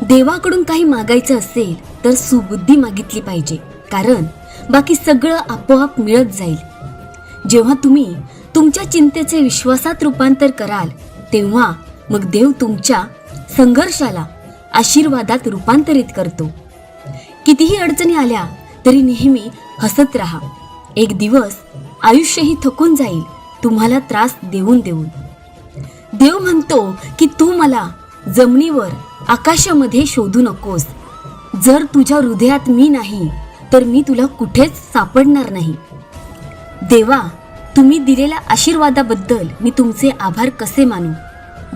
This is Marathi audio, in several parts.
देवाकडून काही मागायचं असेल तर सुबुद्धी मागितली पाहिजे. कारण बाकी सगळं आपोआप मिळत जाईल. जेव्हा तुम्ही तुमच्या चिंतेचे विश्वासात रूपांतर कराल तेव्हा मग देव तुमच्या संघर्षाला आशीर्वादात रूपांतरित करतो. कितीही अडचणी आल्या तरी नेहमी हसत राहा. एक दिवस आयुष्यही थकून जाईल तुम्हाला त्रास देऊन देऊन. देव म्हणतो की तू मला जमिनीवर आकाशामध्ये शोधू नकोस. जर तुझ्या हृदयात मी नाही तर मी तुला कुठेच सापडणार नाही. देवा तुम्ही दिलेल्या आशीर्वादाबद्दल मी तुमचे आभार कसे मानू?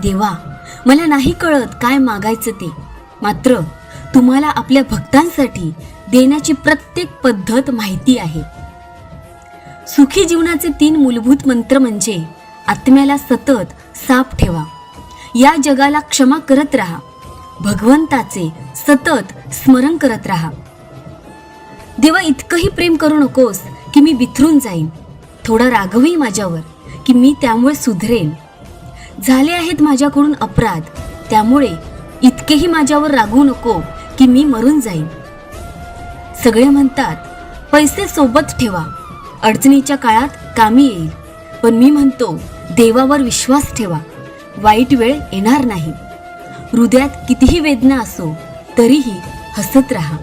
देवा मला नाही कळत काय मागायचं ते. मात्र तुम्हाला आपल्या भक्तांसाठी देण्याची प्रत्येक पद्धत माहिती आहे. सुखी जीवनाचे तीन मूलभूत मंत्र म्हणजे आत्म्याला सतत साफ ठेवा. या जगाला क्षमा करत राहा. भगवंताचे सतत स्मरण करत राहा. देवा इतकंही प्रेम करू नकोस की मी विथरून जाईन. थोडा रागवही माझ्यावर की मी त्यामुळे सुधरेन. झाले आहेत माझ्याकडून अपराध. त्यामुळे इतकेही माझ्यावर रागवू नको की मी मरून जाईन. सगळे म्हणतात पैसे सोबत ठेवा. अडचणीच्या काळात कामी येईल. पण मी म्हणतो देवावर विश्वास ठेवा. वाईट वेळ येणार नाही. हृदयात कितीही वेदना असो तरीही हसत राहा.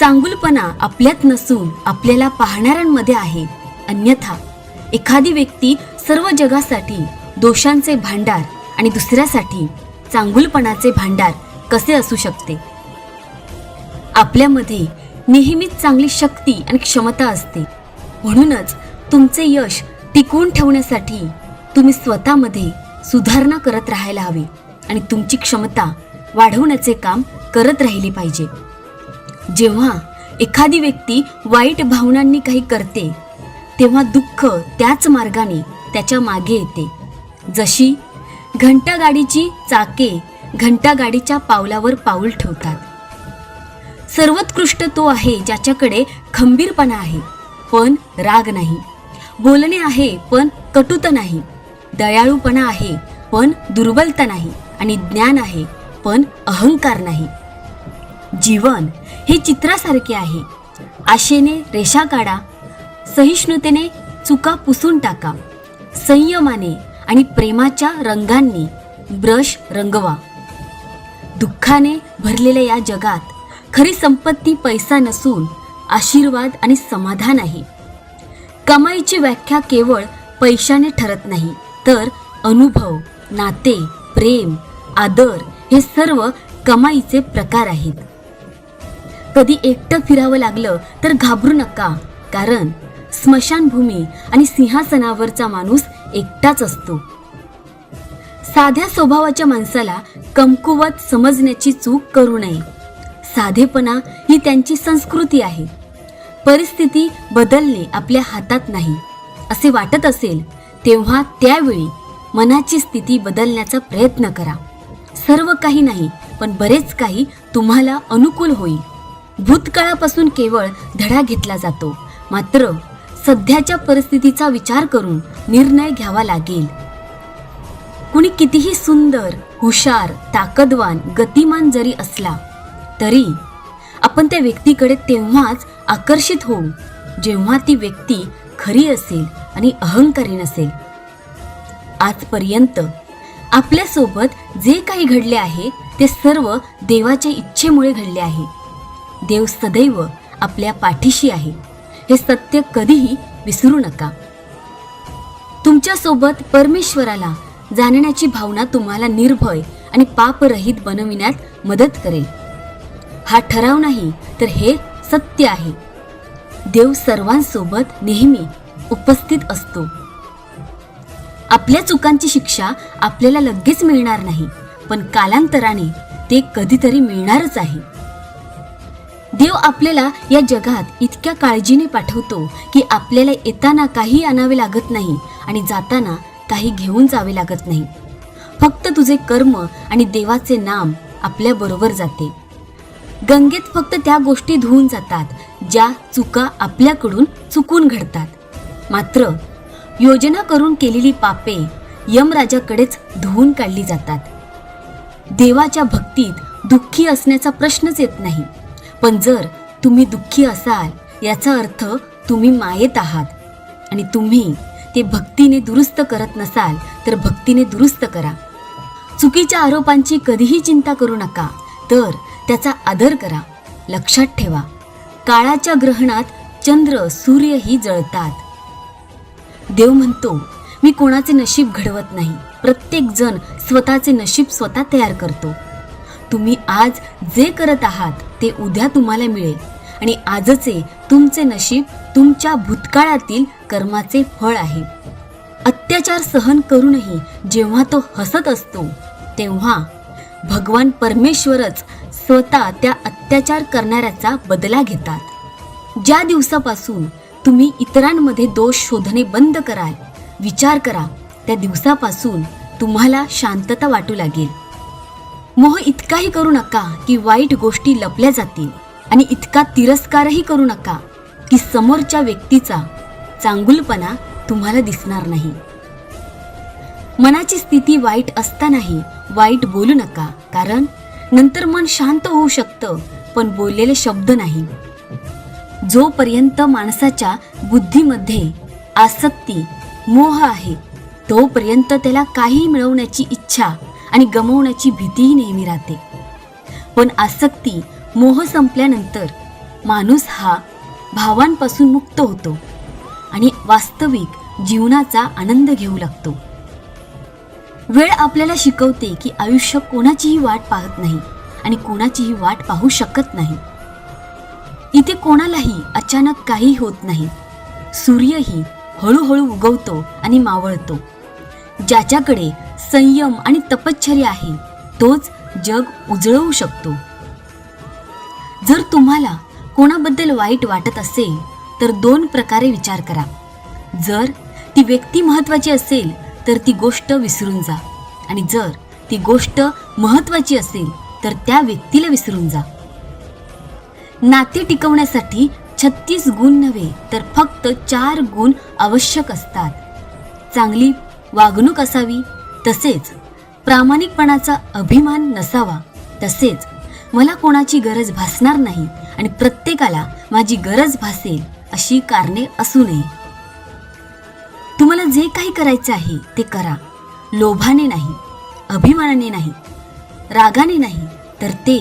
चांगुलपणा आपल्यात नसून आपल्याला पाहणाऱ्यांमध्ये आहे. अन्यथा एखादी व्यक्ती सर्व जगासाठी दोषांचे भांडार आणि दुसऱ्यासाठी चांगुलपणाचे भांडार कसे असू शकते? आपल्यामध्ये नेहमीच चांगली शक्ती आणि क्षमता असते. म्हणूनच तुमचे यश टिकवून ठेवण्यासाठी तुम्ही स्वतःमध्ये सुधारणा करत राहायला हवी आणि तुमची क्षमता वाढवण्याचे काम करत राहिली पाहिजे. जेव्हा एखादी व्यक्ती वाईट भावनांनी काही करते तेव्हा दुःख त्याच मार्गाने त्याच्यामागे येते. जशी घंटागाडीची चाके घंटागाडीच्या पावलावर पाऊल ठेवतात. सर्वोत्कृष्ट तो आहे ज्याच्याकडे खंबीरपणा आहे पण राग नाही. बोलणे आहे पण कटुता नाही. दयाळूपणा आहे पण दुर्बलता नाही आणि ज्ञान आहे पण अहंकार नाही. जीवन हे चित्रासारखे आहे. आशेने रेषा काढा सहिष्णुतेने चुका पुसून टाका संयमाने आणि प्रेमाच्या रंगांनी ब्रश रंगवा. दुःखाने भरलेल्या या जगात खरी संपत्ती पैसा नसून आशीर्वाद आणि समाधान आहे. कमाईची व्याख्या केवळ पैशाने ठरत नाही. तर अनुभव नाते प्रेम आदर हे सर्व कमाईचे प्रकार आहेत. कधी एकटं फिरावं लागलं तर घाबरू नका कारण स्मशानभूमी आणि सिंहासनावरचा माणूस एकटाच असतो. साध्या स्वभावाच्या माणसाला कमकुवत समजण्याची चूक करू नये. साधेपणा ही त्यांची संस्कृती आहे. परिस्थिती बदलणे आपल्या हातात नाही असे वाटत असेल तेव्हा त्यावेळी मनाची स्थिती बदलण्याचा प्रयत्न करा. सर्व काही नाही पण बरेच काही तुम्हाला अनुकूल होईल. भूतकाळापासून केवळ धडा घेतला जातो. मात्र सध्याच्या परिस्थितीचा विचार करून निर्णय घ्यावा लागेल. कुणी कितीही सुंदर हुशार ताकदवान गतिमान जरी असला तरी आपण त्या व्यक्तीकडे तेव्हाच आकर्षित होऊ. जेव्हा ती व्यक्ती खरी असेल आणि अहंकारी नसेल. आजपर्यंत आपल्यासोबत जे काही घडले आहे ते सर्व देवाच्या इच्छेमुळे घडले आहे. देव सदैव आपल्या पाठीशी आहे. हे सत्य कधीही विसरू नका. तुमच्यासोबत परमेश्वराला जाणण्याची भावना तुम्हाला निर्भय आणि पापरहित बनविण्यात मदत करेल. हा ठराव नाही तर हे सत्य आहे. देव सर्वांसोबत नेहमी उपस्थित असतो. आपल्या चुकांची शिक्षा आपल्याला लगेच मिळणार नाही पण कालांतराने ते कधीतरी मिळणारच आहे. देव आपल्याला या जगात इतक्या काळजीने पाठवतो की आपल्याला येताना काही आणावे लागत नाही आणि जाताना काही घेऊन जावे लागत नाही. फक्त तुझे कर्म आणि देवाचे नाम आपल्या बरोबर जाते. गंगेत फक्त त्या गोष्टी धुवून जातात ज्या चुका आपल्याकडून चुकून घडतात. मात्र योजना करून केलेली पापे यमराजाकडेच धुवून काढली जातात. देवाच्या भक्तीत दुःखी असण्याचा प्रश्नच येत नाही. पण जर तुम्ही दुःखी असाल याचा अर्थ तुम्ही मायेत आहात. आणि तुम्ही ते भक्तीने दुरुस्त करत नसाल तर भक्तीने दुरुस्त करा. चुकीच्या आरोपांची कधीही चिंता करू नका तर त्याचा आदर करा. लक्षात ठेवा. काळाच्या ग्रहणात चंद्र सूर्यही जळतात. देव म्हणतो मी कोणाचे नशीब घडवत नाही. प्रत्येक जण स्वतःचे नशीब स्वतः तयार करतो. तुम्ही आज जे करत आहात ते उद्या तुम्हाला मिळेल. आणि आजचे तुमचे नशीब तुमच्या भूतकाळातील कर्माचे फळ आहे. अत्याचार सहन करूनही जेव्हा तो हसत असतो तेव्हा भगवान परमेश्वरच स्वतः त्या अत्याचार करणाऱ्याचा बदला घेतात. ज्या दिवसापासून तुम्ही इतरांमध्ये दोष शोधणे बंद कराल विचार करा त्या दिवसापासून तुम्हाला शांतता वाटू लागेल. मोह इतकाही करू नका की वाईट गोष्टी लपल्या जातील आणि इतका तिरस्कारही करू नका की समोरच्या व्यक्तीचा चांगुलपणा तुम्हाला दिसणार नाही. मनाची स्थिती वाईट असतानाही वाईट बोलू नका कारण नंतर मन शांत होऊ शकतं पण बोललेले शब्द नाही. जोपर्यंत माणसाच्या बुद्धीमध्ये आसक्ती मोह आहे तोपर्यंत त्याला काही मिळवण्याची इच्छा आणि गमवण्याची भीतीही नेहमी राहते. पण आसक्ती मोह संपल्यानंतर माणूस हा भावांपासून मुक्त होतो आणि वास्तविक जीवनाचा आनंद घेऊ लागतो. वेळ आपल्याला शिकवते की आयुष्य कोणाचीही वाट पाहत नाही आणि कोणाचीही वाट पाहू शकत नाही. इथे कोणालाही अचानक काही होत नाही. सूर्यही हळूहळू उगवतो आणि मावळतो. ज्याच्याकडे संयम आणि तपश्चर्या आहे तोच जग उजळवू शकतो. जर तुम्हाला कोणाबद्दल वाईट वाटत असेल तर दोन प्रकारे विचार करा. जर ती व्यक्ती महत्वाची असेल तर ती गोष्ट विसरून जा. आणि जर ती गोष्ट महत्वाची असेल तर त्या व्यक्तीला विसरून जा. नाते टिकवण्यासाठी छत्तीस गुण नव्हे तर फक्त चार गुण आवश्यक असतात. चांगली वागणूक असावी तसेच प्रामाणिकपणाचा अभिमान नसावा तसेच मला कोणाची गरज भासणार नाही आणि प्रत्येकाला माझी गरज भासेल अशी कारणे असू नये. तुम्हाला जे काही करायचं आहे ते करा. लोभाने नाही अभिमानाने नाही रागाने नाही तर ते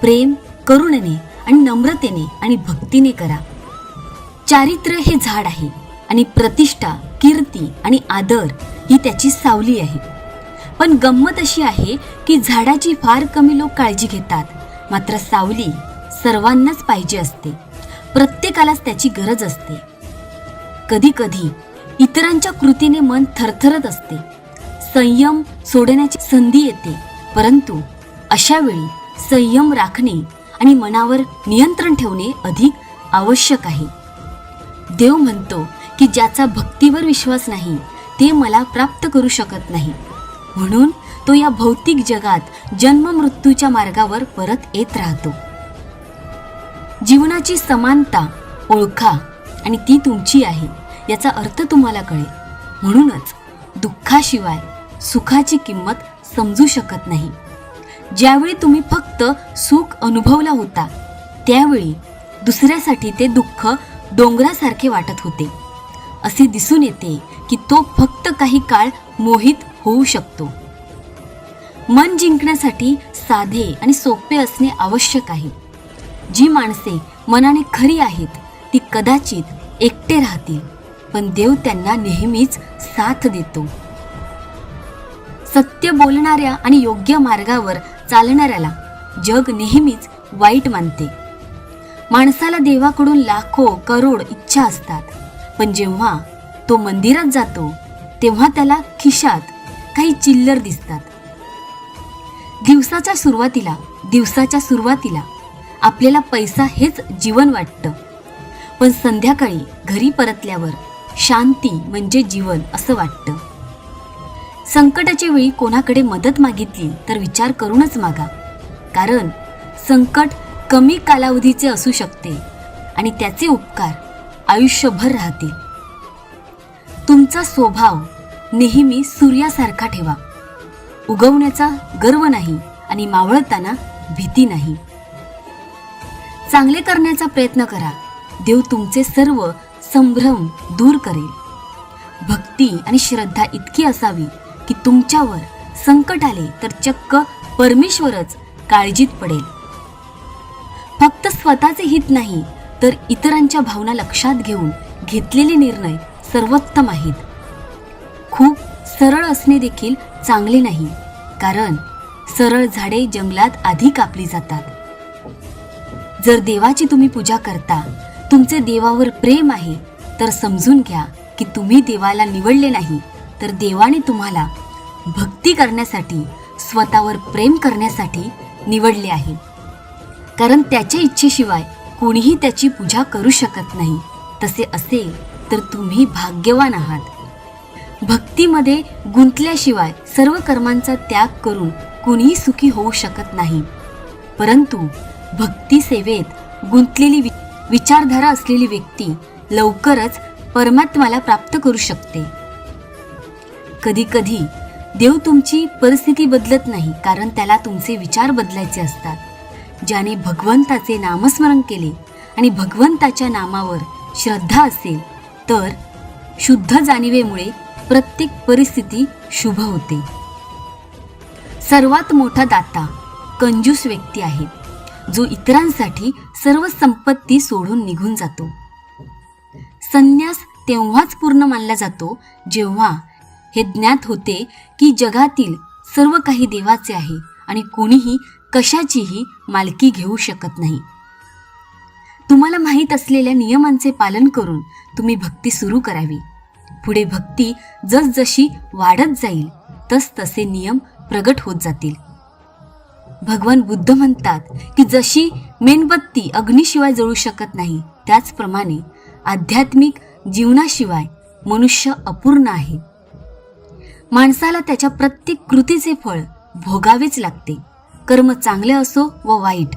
प्रेम करुणेने आणि नम्रतेने आणि भक्तीने करा. चारित्र्य हे झाड आहे आणि प्रतिष्ठा कीर्ती आणि आदर ही त्याची सावली आहे. पण गंमत अशी आहे की झाडाची फार कमी लोक काळजी घेतात. मात्र सावली सर्वांनाच पाहिजे असते. प्रत्येकालाच त्याची गरज असते. कधी कधी इतरांच्या कृतीने मन थरथरत असते. संयम सोडण्याची संधी येते. परंतु अशा वेळी संयम राखणे आणि मनावर नियंत्रण ठेवणे अधिक आवश्यक आहे. देव म्हणतो की ज्याचा भक्तीवर विश्वास नाही ते मला प्राप्त करू शकत नाही. म्हणून तो या भौतिक जगात जन्म मृत्यूच्या मार्गावर परत येत राहतो. जीवनाची समानता ओळखा आणि ती तुमची आहे. याचा अर्थ तुम्हाला कळेल. म्हणूनच दुःखाशिवाय सुखाची किंमत समजू शकत नाही. ज्यावेळी तुम्ही फक्त सुख अनुभवला होता त्यावेळी दुसऱ्यासाठी ते दुःख डोंगरासारखे वाटत होते. असे दिसून येते की तो फक्त काही काळ मोहित होऊ शकतो. मन जिंकण्यासाठी साधे आणि सोपे असणे आवश्यक आहे. जी माणसे मनाने खरी आहेत ती कदाचित एकटे राहतील. पण देव त्यांना नेहमीच साथ देतो. सत्य बोलणाऱ्या आणि योग्य मार्गावर चालणाऱ्याला जग नेहमीच वाईट मानते. माणसाला देवाकडून लाखो करोड इच्छा असतात. पण जेव्हा तो मंदिरात जातो तेव्हा त्याला खिशात काही चिल्लर दिसतात. दिवसाच्या सुरुवातीला दिवसाच्या सुरुवातीला आपल्याला पैसा हेच जीवन वाटतं. पण संध्याकाळी घरी परतल्यावर शांती म्हणजे जीवन असं वाटतं. संकटाच्या वेळी कोणाकडे मदत मागितली तर विचार करूनच मागा. कारण संकट कमी कालावधीचे असू शकते आणि त्याचे उपकार आयुष्यभर राहतील. तुमचा स्वभाव नेहमी सूर्यासारखा ठेवा. उगवण्याचा गर्व नाही आणि मावळताना भीती नाही. चांगले करण्याचा प्रयत्न करा. देव तुमचे सर्व संभ्रम दूर करेल. भक्ती आणि श्रद्धा इतकी असावी की तुमच्यावर संकट आले तर चक्क परमेश्वरच काळजीत पडेल. फक्त स्वतःचे हित नाही तर इतरांच्या भावना लक्षात घेऊन घेतलेले निर्णय सर्वोत्तम आहेत. खूप सरळ असणे देखील चांगले नाही कारण सरळ झाडे जंगलात आधी कापली जातात. जर देवाची तुम्ही पूजा करता तुमचे देवावर प्रेम आहे तर समजून घ्या की तुम्ही देवाला निवडले नाही तर देवाने तुम्हाला भक्ती करण्यासाठी स्वतःवर प्रेम करण्यासाठी निवडले आहे. कारण त्याच्या इच्छेशिवाय कोणीही त्याची पूजा करू शकत नाही. तसे असेल तर तुम्ही भाग्यवान आहात. भक्तीमध्ये गुंतल्याशिवाय सर्व कर्मांचा त्याग करून कुणीही सुखी होऊ शकत नाही. परंतु भक्ती सेवेत गुंतलेली विचारधारा असलेली व्यक्ती लवकरच परमात्माला प्राप्त करू शकते. कधी कधी देव तुमची परिस्थिती बदलत नाही कारण त्याला तुमचे विचार बदलायचे असतात. ज्याने भगवंताचे नामस्मरण केले आणि भगवंताच्या नामावर श्रद्धा असेल तर शुद्ध जाणीवेमुळे प्रत्येक परिस्थिती शुभ होते. सर्वात मोठा दाता कंजूस व्यक्ती आहे. जो इतरांसाठी सर्व संपत्ती सोडून निघून जातो. संन्यास तेव्हाच पूर्ण मानला जातो जेव्हा हे ज्ञात होते की जगातील सर्व काही देवाचे आहे आणि कोणीही कशाचीही मालकी घेऊ शकत नाही. तुम्हाला माहीत असलेल्या नियमांचे पालन करून तुम्ही भक्ती सुरू करावी. पुढे भक्ती जसजशी वाढत जाईल तस तसे नियम प्रगट होत जातील. भगवान बुद्ध म्हणतात की जशी मेणबत्ती अग्नीशिवाय जळू शकत नाही त्याचप्रमाणे आध्यात्मिक जीवनाशिवाय मनुष्य अपूर्ण आहे. माणसाला त्याच्या प्रत्येक कृतीचे फळ भोगावेच लागते. कर्म चांगले असो व वाईट.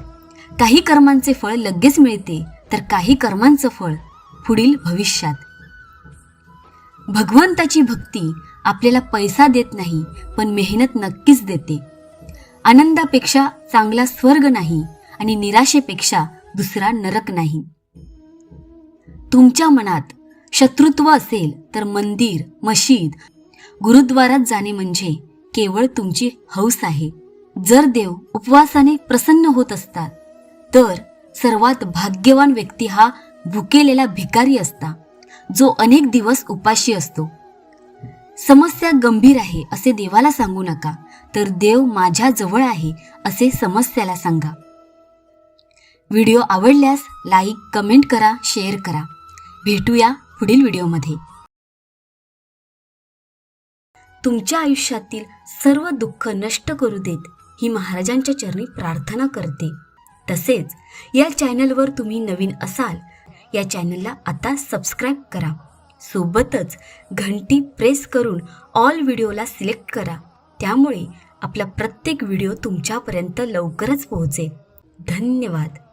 काही कर्मांचे फळ लगेच मिळते तर काही कर्मांचं फळ पुढील भविष्यात. भगवंताची भक्ती आपल्याला पैसा देत नाही पण मेहनत नक्कीच देते. आनंदापेक्षा चांगला स्वर्ग नाही आणि निराशेपेक्षा दुसरा नरक नाही. तुमच्या मनात शत्रुत्व असेल तर मंदिर मशीद गुरुद्वारात जाणे म्हणजे केवळ तुमची हौस आहे. जर देव उपवासाने प्रसन्न होत असतात तर सर्वात भाग्यवान व्यक्ती हा भुकेलेला भिकारी असता जो अनेक दिवस उपाशी असतो. समस्या गंभीर आहे असे देवाला सांगू नका तर देव माझ्या जवळ आहे असे समस्याला सांगा. व्हिडिओ आवडल्यास लाईक कमेंट करा शेअर करा. भेटूया पुढील व्हिडिओमध्ये. तुमच्या आयुष्यातील सर्व दुःख नष्ट करू देत ही महाराजांच्या चरणी प्रार्थना करते. तसेच या चॅनलवर तुम्ही नवीन असाल या चॅनलला आता सबस्क्राईब करा. सोबतच घंटी प्रेस करून ऑल व्हिडिओला सिलेक्ट करा. त्यामुळे आपला प्रत्येक व्हिडिओ तुमच्यापर्यंत लवकरच पोहोचेल. धन्यवाद.